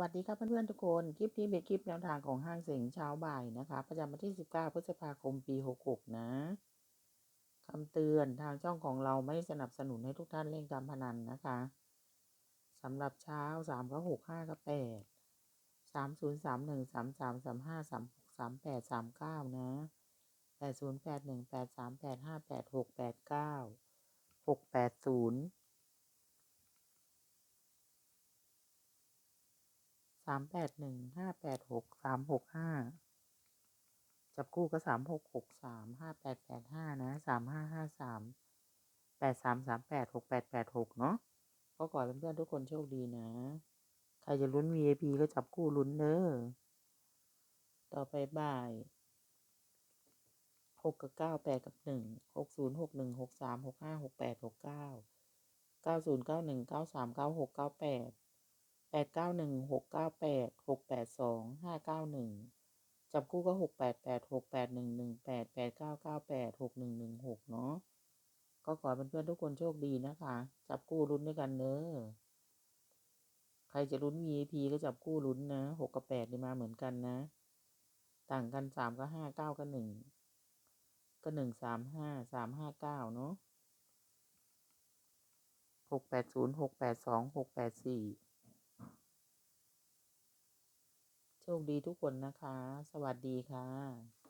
วัสดีครับเพื่อนๆทุกคน คลิปนี้เป็นคลิปแนวทางของห้างเสียงเช้าบ่ายนะคะ ประจำวันที่ 19 พฤษภาคมปี 66 นะคำเตือนทางช่องของเราไม่สนับสนุนให้ทุกท่านเล่นการพนันนะคะสำหรับเช้า 3 ก็ 6 5 ก็ 8 3 0 3 1 3 3 3 5 3 6 3 8 3 9 นะ 8 0 8 1 8 3 8 5 8 6 8 9 6 8 0 สามแปดหนึ่งห้าแปดหกสามหกห้าจับคู่ก็สามหกหกสามห้าแปดแปดห้านะสามห้าห้าสามแปดสามสามแปดหกแปดแปดหกเนาะก็ขอเพื่อนๆทุกคนโชคดีนะ ใครจะลุ้น VIP ก็จับคู่ลุ้นเด้อต่อไปบ่ายหกกับเก้าแปดกับหนึ่งหกศูนย์หกหนึ่งหกสามหกห้าหกแปดหกเก้าเก้าศูนย์เก้าหนึ่งเก้าสามเก้าหกเก้าแปด ดเก้าหนึ่งหกเก้าแปดหกแปดสองห้าเก้าหนึ่งจับคู่ก็หกแปดแปดหกแปดหนึ่งหนึ่งแปดแปดเก้าเก้าแปดหกหนึ่งหนึ่งหกเนาะก็ขอให้เพื่อนๆทุกคนโชคดีนะคะ จับคู่ลุ้นด้วยกันเนอะใครจะลุ้น VIP ก็จับคู่ลุ้นนะหกกับแปดนี่มาเหมือนกันนะ ต่างกันสามก็ห้าเก้าก็หนึ่งก็หนึ่งสามห้าสามห้าเก้าเนาะหกแปดศูนย์หกแปดสองหกแปดสี่ โชคดีทุกคนนะคะ สวัสดีค่ะ